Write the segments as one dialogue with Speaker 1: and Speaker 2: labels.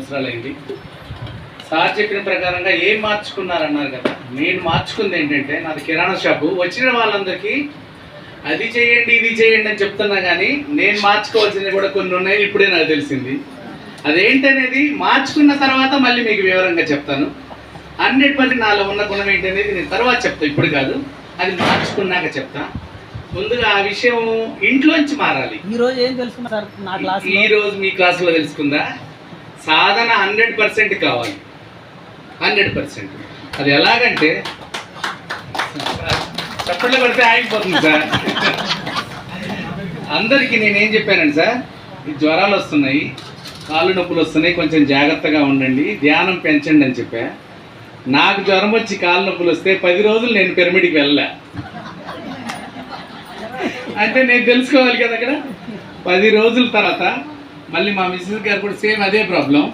Speaker 1: సంవత్సరాలైంది. సార్ చెప్పిన ప్రకారంగా ఏం మార్చుకున్నారన్నారు కదా నేను మార్చుకుంది ఏంటంటే నాది కిరాణా షాపు. వచ్చిన వాళ్ళందరికీ అది చేయండి ఇది చేయండి అని చెప్తున్నా కానీ నేను మార్చుకోవాల్సింది కూడా కొన్ని ఉన్నాయి ఇప్పుడే నాకు తెలిసింది. అదేంటనేది మార్చుకున్న తర్వాత మళ్ళీ మీకు వివరంగా చెప్తాను. హండ్రెడ్ పర్సెంట్ నాలో ఉన్న గుణం ఏంటనేది నేను తర్వాత చెప్తా ఇప్పుడు కాదు. అది మార్చుకున్నాక చెప్తా. ముందుగా ఆ విషయం ఇంట్లోంచి మారాలి.
Speaker 2: ఈ రోజు ఏం తెలుసుకున్నా సార్ నా క్లాస్
Speaker 1: ఈ రోజు మీ క్లాసులో తెలుసుకుందా? సాధన హండ్రెడ్ పర్సెంట్ కావాలి. Hundred percent. అది ఎలాగంటే చప్పట్లో పడితే ఆగిపోతుంది సార్. అందరికీ నేనేం చెప్పానండి సార్ ఈ జ్వరాలు వస్తున్నాయి కాళ్ళు నొప్పులు వస్తున్నాయి కొంచెం జాగ్రత్తగా ఉండండి ధ్యానం పెంచండి అని చెప్పా. నాకు జ్వరం వచ్చి కాళ్ళు నొప్పులు వస్తే పది రోజులు నేను పిరమిడ్కి వెళ్ళా అంటే నేను తెలుసుకోవాలి కదా అక్కడ? పది రోజుల తర్వాత మళ్ళీ మా మిస్సెస్ గారు కూడా సేమ్ అదే ప్రాబ్లం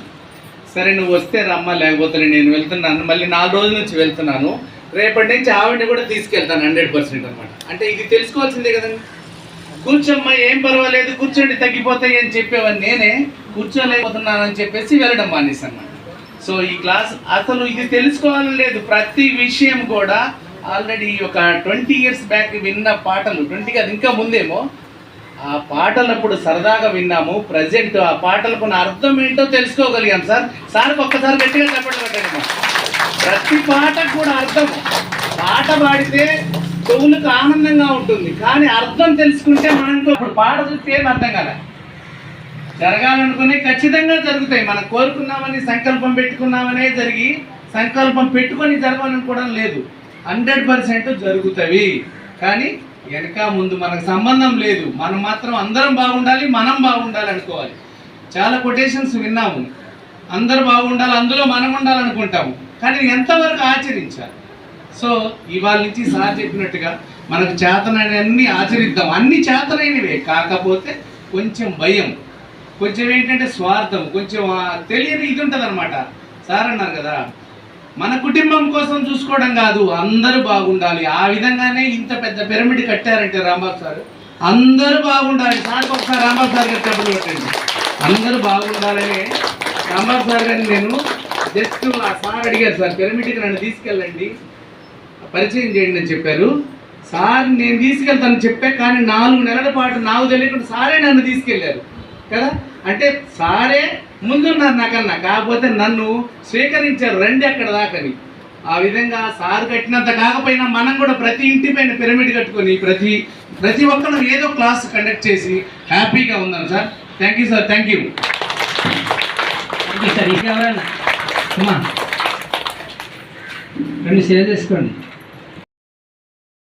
Speaker 1: సరే నువ్వు వస్తే రమ్మా లేకపోతే నేను వెళ్తున్నాను. మళ్ళీ నాలుగు రోజుల నుంచి వెళ్తున్నాను. రేపటి నుంచి ఆవిడని కూడా తీసుకెళ్తాను హండ్రెడ్ పర్సెంట్ అనమాట అంటే ఇది తెలుసుకోవాల్సిందే కదండి. కూర్చోమ్మా ఏం పర్వాలేదు కూర్చోండి తగ్గిపోతాయి అని చెప్పేవాడిని నేనే. కూర్చోలేకపోతున్నాను అని చెప్పేసి వెళ్ళడం మానేసి అన్నమాట సో ఈ క్లాస్ అసలు ఇది తెలుసుకోవాలని లేదు. ప్రతి విషయం కూడా ఆల్రెడీ ఒక ట్వంటీ ఇయర్స్ బ్యాక్ విన్న పాటలు. ట్వంటీ కాదు ఇంకా ముందేమో. ఆ పాటలప్పుడు సరదాగా విన్నాము. ప్రజెంట్ ఆ పాటలకు అర్థం ఏంటో తెలుసుకోగలిగాం సార్. సార్ ఒక్కసారి గట్టిగా చెప్పండి పెట్టండి. ప్రతి పాటకు కూడా అర్థం. పాట పాడితే చెవులకు ఆనందంగా ఉంటుంది. కానీ అర్థం తెలుసుకుంటే మనకు ఇప్పుడు పాట చూస్తే ఏం అర్థం కదా జరగాలనుకునే ఖచ్చితంగా జరుగుతాయి. మనం కోరుకున్నామని సంకల్పం పెట్టుకున్నామనే జరిగి సంకల్పం పెట్టుకొని జరగాలనుకోవడం లేదు. హండ్రెడ్ పర్సెంట్ జరుగుతాయి కానీ వెనక ముందు మనకు సంబంధం లేదు. మనం మాత్రం అందరం బాగుండాలి మనం బాగుండాలి అనుకోవాలి. చాలా కొటేషన్స్ విన్నాము. అందరు బాగుండాలి అందులో మనం ఉండాలనుకుంటాము. కానీ ఎంతవరకు ఆచరించాలి? సో ఇవాళ నుంచి సార్ చెప్పినట్టుగా మనకు చేతనైనన్ని ఆచరిద్దాం. అన్ని చేతనైనవే. కాకపోతే కొంచెం భయం. కొంచెం ఏంటంటే స్వార్థం. కొంచెం తెలియని ఇది ఉంటుంది అనమాట సార్ అన్నారు కదా మన కుటుంబం కోసం చూసుకోవడం కాదు అందరూ బాగుండాలి. ఆ విధంగానే ఇంత పెద్ద పిరమిడ్ కట్టారంటే రాంబాబు సార్. అందరూ బాగుండాలి. సార్ ఒకసారి రాంబాబు సార్ గారు చెప్పలు పెట్టండి అందరూ బాగుండాలని రాంబాబు సార్ గారిని నేను జస్ట్ ఆ సార్ అడిగారు సార్ పిరమిడ్కి నన్ను తీసుకెళ్ళండి. పరిచయం చేయండి అని చెప్పారు. సార్ నేను తీసుకెళ్తాను చెప్పే కానీ నాలుగు నెలల పాటు నాకు తెలియకుండా సారే నన్ను తీసుకెళ్ళారు. కదా? అంటే సారే ముందున్నారు నాకన్నా కాకపోతే నన్ను స్వీకరించారు రండి అక్కడ దాకని ఆ విధంగా సార్ కట్టినంత కాకపోయినా మనం కూడా ప్రతి ఇంటి పైన పిరమిడ్ కట్టుకొని ప్రతి ప్రతి ఒక్కరు ఏదో క్లాస్ కండక్ట్ చేసి హ్యాపీగా ఉందాం sir. Thank you sir thank you
Speaker 2: sir ఇంకెవరైనా? రెండు షేర్ చేసుకోండి